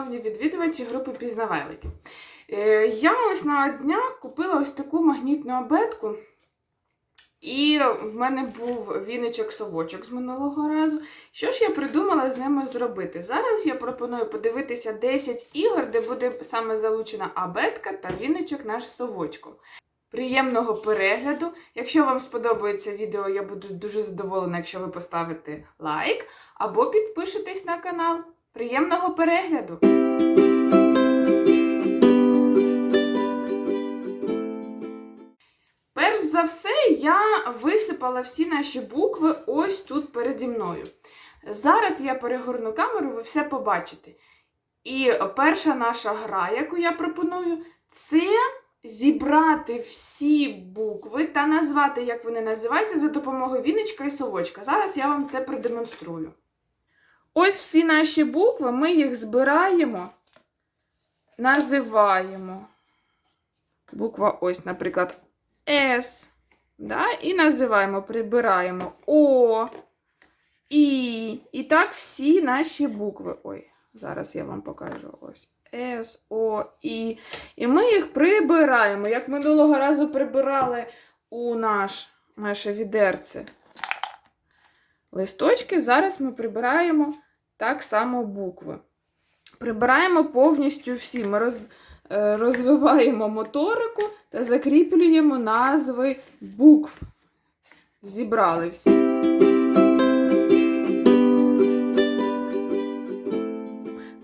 шановні відвідувачі групи пізнавайлики. Е, Я ось на днях купила ось таку магнітну абетку. І в мене був віничок-совочок з минулого разу. Що ж я придумала з ними зробити? Зараз я пропоную подивитися 10 ігор, де буде саме залучена абетка та віничок наш з совочком. Приємного перегляду! Якщо вам сподобається відео, я буду дуже задоволена, якщо ви поставите лайк або підпишетесь на канал. Приємного перегляду! Перш за все, я висипала всі наші букви ось тут переді мною. Зараз я перегорну камеру, ви все побачите. І перша наша гра, яку я пропоную, це зібрати всі букви та назвати, як вони називаються, за допомогою віночка і совочка. Зараз я вам це продемонструю. Ось всі наші букви, ми їх збираємо, називаємо. Буква ось, наприклад, С. Да? І називаємо, прибираємо О, І. І так всі наші букви. Ой, зараз я вам покажу ось. С, О, І. І ми їх прибираємо. Як минулого разу прибирали у наш, наше відерце листочки, зараз ми прибираємо так само букви. Прибираємо повністю всі. Ми роз, е, розвиваємо моторику та закріплюємо назви букв. Зібрали всі.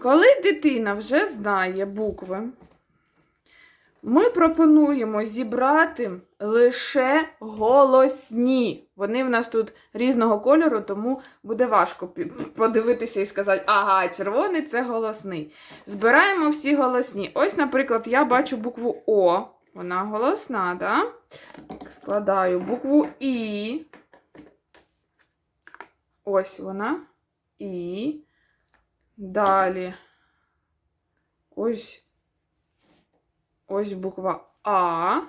Коли дитина вже знає букви, ми пропонуємо зібрати лише голосні. Вони в нас тут різного кольору, тому буде важко подивитися і сказати, ага, червоний це голосний. Збираємо всі голосні. Ось, наприклад, я бачу букву О. Вона голосна, да? Складаю букву І. Ось вона. І. Далі. Ось. Ось буква А.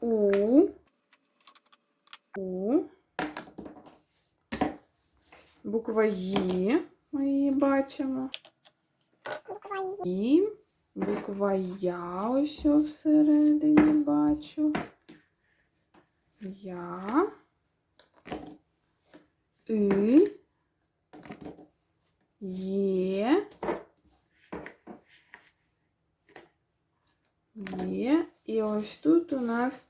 У. У. Буква Ї. Ми її бачимо. І. Буква Я ось всередині бачу. Я. И. Є. Є. І ось тут у нас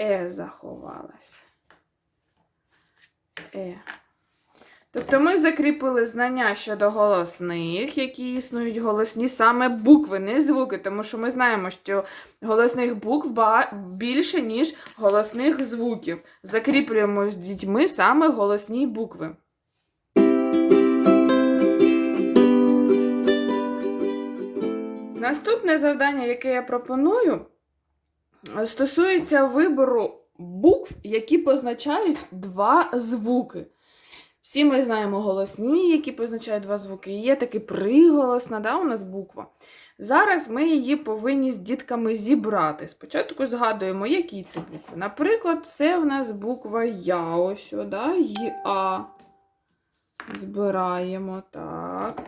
Е заховалась. Е. Тобто ми закріпили знання щодо голосних, які існують голосні саме букви, не звуки, тому що ми знаємо, що голосних букв більше, ніж голосних звуків. Закріплюємо з дітьми саме голосні букви. Наступне завдання, яке я пропоную, стосується вибору букв, які позначають два звуки. Всі ми знаємо голосні, які позначають два звуки. Є таки приголосна, да, у нас буква. Зараз ми її повинні з дітками зібрати. Спочатку згадуємо, які це букви. Наприклад, це в нас буква Я. Ось, да, Я. Збираємо так.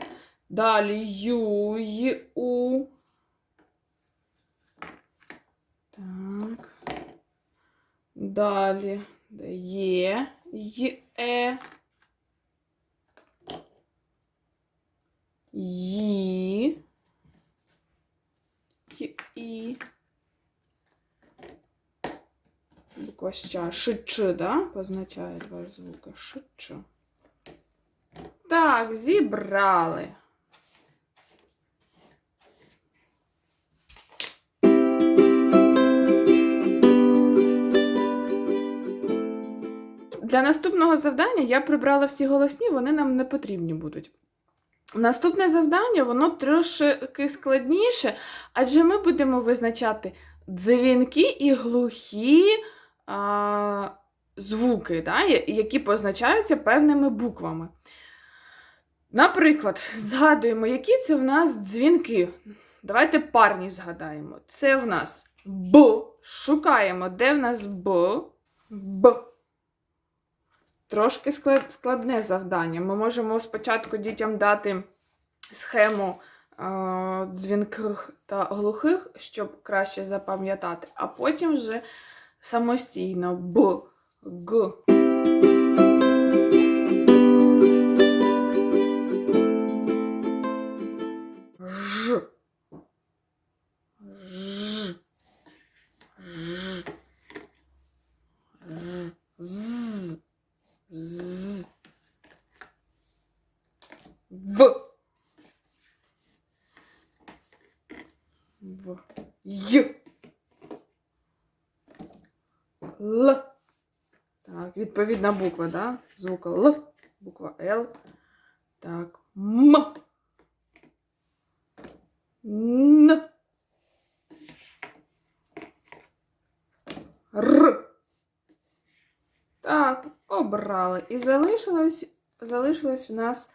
Далі Ю, Ю. Так. Далі Є, Є. Ї. Й. Буква ща. Шич, да? Позначає два звуки. Шич. Так, зібрали. Для наступного завдання я прибрала всі голосні, вони нам не потрібні будуть. Наступне завдання, воно трошки складніше, адже ми будемо визначати дзвінки і глухі а, звуки, да, які позначаються певними буквами. Наприклад, згадуємо, які це в нас дзвінки. Давайте парні згадаємо. Це в нас Б. Шукаємо, де в нас Б. Б. Трошки складне завдання. Ми можемо спочатку дітям дати схему е, дзвінких та глухих, щоб краще запам'ятати, а потім вже самостійно Б, Г. В. Й. Л. Так, відповідна буква, да? Звук Л. Буква Л. Так. М. Н. Р. Так, обрали. І залишилось, залишилось у нас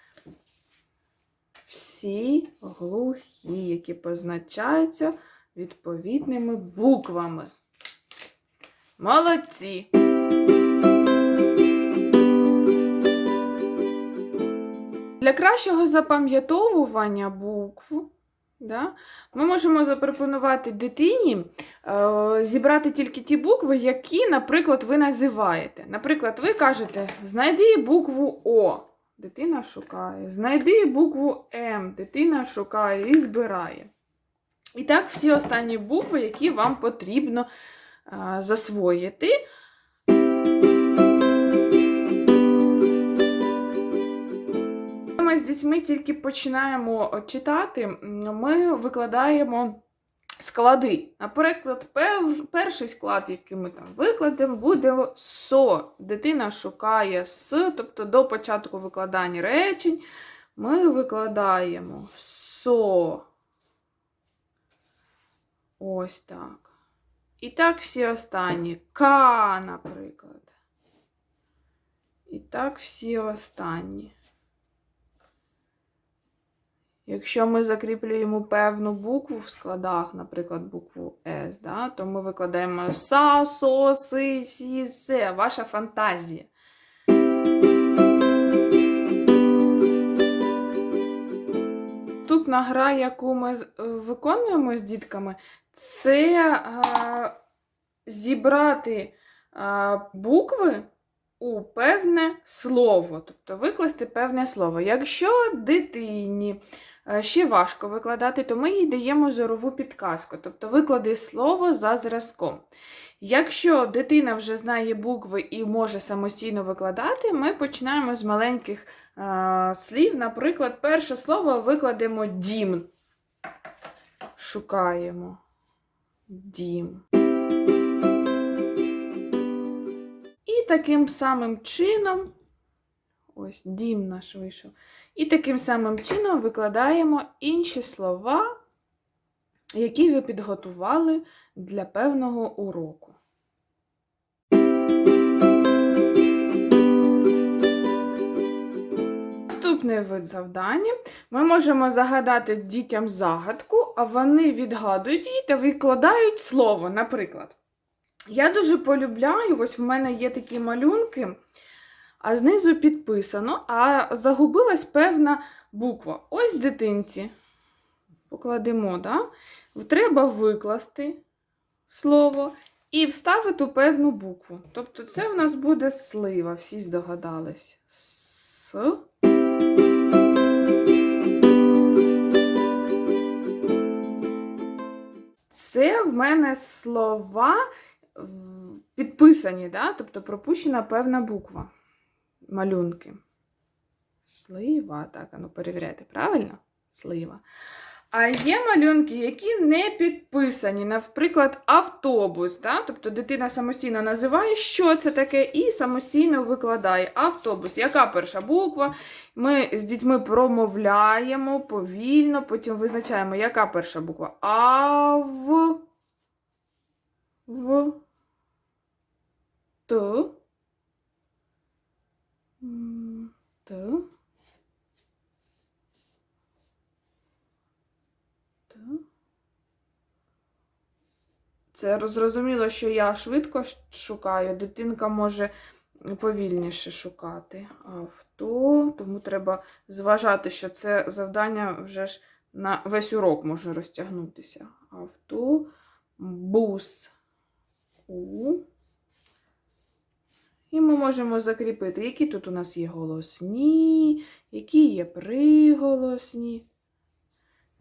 всі глухі, які позначаються відповідними буквами. Молодці! Для кращого запам'ятовування букв да, ми можемо запропонувати дитині е, зібрати тільки ті букви, які, наприклад, ви називаєте. Наприклад, ви кажете: знайди букву О. Дитина шукає. Знайди букву М. Дитина шукає і збирає. І так, всі останні букви, які вам потрібно е, засвоїти. Ми з дітьми тільки починаємо читати, ми викладаємо склади. Наприклад, пер- перший склад, який ми там викладемо, буде СО. Дитина шукає С, тобто до початку викладання речень ми викладаємо СО. Ось так. І так всі останні. К, наприклад. І так всі останні. Якщо ми закріплюємо певну букву в складах, наприклад, букву С, да, то ми викладаємо СА, СО, СИ, СІ, Се. Ваша фантазія. Наступна гра, яку ми виконуємо з дітками, це е, зібрати е, букви у певне слово, тобто викласти певне слово. Якщо дитині ще важко викладати, то ми їй даємо зорову підказку, тобто виклади слово за зразком. Якщо дитина вже знає букви і може самостійно викладати, ми починаємо з маленьких е, слів. Наприклад, перше слово викладемо дім. Шукаємо дім. І таким самим чином, ось дім наш вийшов. І таким самим чином викладаємо інші слова, які ви підготували для певного уроку. Наступний вид завдання. Ми можемо загадати дітям загадку, а вони відгадують її та викладають слово. Наприклад, я дуже полюбляю, ось в мене є такі малюнки, а знизу підписано, а загубилась певна буква. Ось дитинці. Покладемо, да? треба викласти слово і вставити певну букву. Тобто це у нас буде слива, всі здогадались. С. Це в мене слова підписані, да? тобто пропущена певна буква. Малюнки. Слива, так, ну перевіряйте, правильно? Слива. А є малюнки, які не підписані, наприклад, автобус. Да? Тобто дитина самостійно називає, що це таке, і самостійно викладає автобус. Яка перша буква? Ми з дітьми промовляємо повільно, потім визначаємо, яка перша буква. А в. В. Т. Т. Т. Це зрозуміло, що я швидко шукаю. Дитинка може повільніше шукати. Авто, тому треба зважати, що це завдання вже ж на весь урок може розтягнутися. Авто, бус. У. І ми можемо закріпити, які тут у нас є голосні, які є приголосні.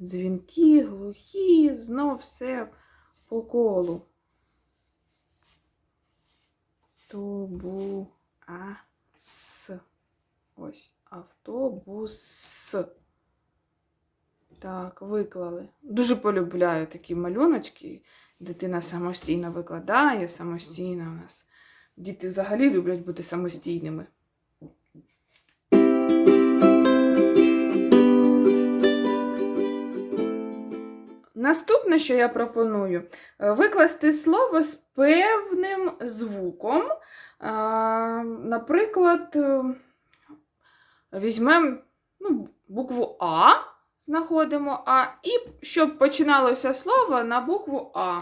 Дзвінки, глухі, знов все по колу. Тобу. А. С. Ось. Автобус. Так, виклали. Дуже полюбляю такі малюночки. Дитина самостійно викладає, самостійно у нас. Діти взагалі люблять бути самостійними. Наступне, що я пропоную, е, викласти слово з певним звуком. Наприклад, е, візьмемо ну, букву А, знаходимо А, і щоб починалося слово на букву А.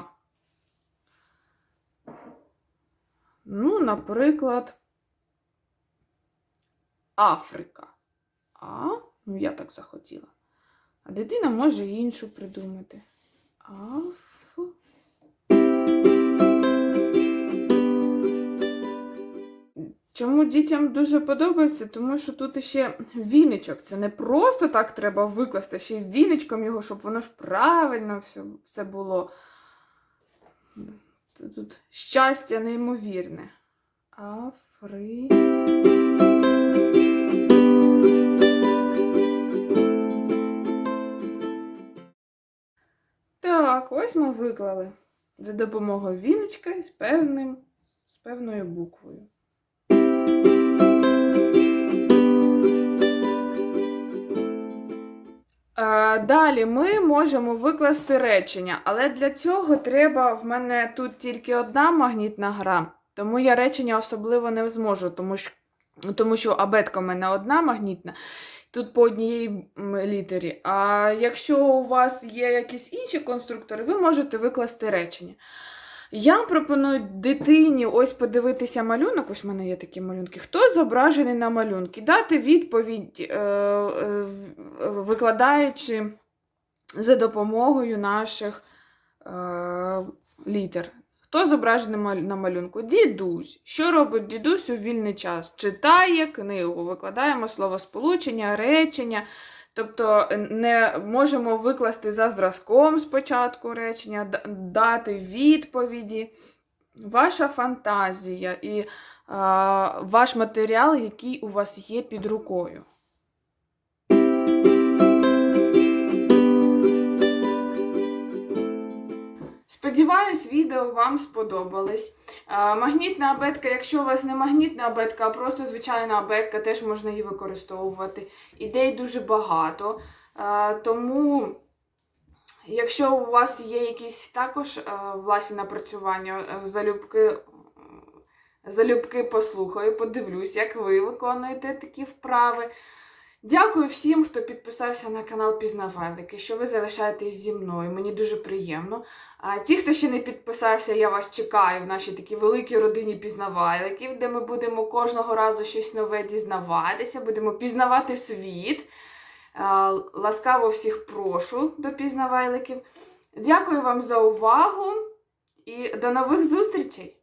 Ну, наприклад, Африка. А, ну я так захотіла. А дитина може іншу придумати. Аф. Чому дітям дуже подобається? Тому що тут ще віничок. Це не просто так треба викласти, ще й віничком його, щоб воно ж правильно все, все було. Тут щастя неймовірне. Афри. Так, ось ми виклали за допомогою віночка з певним, з певною буквою. Далі ми можемо викласти речення, але для цього треба в мене тут тільки одна магнітна гра, тому я речення особливо не зможу, тому що, тому що абетка в мене одна магнітна, тут по одній літері. А якщо у вас є якісь інші конструктори, ви можете викласти речення. Я пропоную дитині ось подивитися малюнок. Ось в мене є такі малюнки. Хто зображений на малюнки? Дати відповідь, е, е, викладаючи за допомогою наших е, літер. Хто зображений на малюнку? Дідусь. Що робить дідусь у вільний час? Читає книгу, викладаємо словосполучення, речення. Тобто е, не можемо викласти за зразком спочатку речення, дати відповіді. Ваша фантазія і а, ваш матеріал, який у вас є під рукою. Сподіваюсь, відео вам сподобались. Магнітна абетка, якщо у вас не магнітна абетка, а просто звичайна абетка, теж можна її використовувати. Ідей дуже багато. Тому, якщо у вас є якісь також е, власні напрацювання, е, залюбки, залюбки послухаю, подивлюсь, як ви виконуєте такі вправи. Дякую всім, хто підписався на канал Пізнавальники, що ви залишаєтесь зі мною. Мені дуже приємно. А ті, хто ще не підписався, я вас чекаю в нашій такій великій родині пізнавальників, де ми будемо кожного разу щось нове дізнаватися, будемо пізнавати світ. Ласкаво всіх прошу до пізнавальників. Дякую вам за увагу і до нових зустрічей!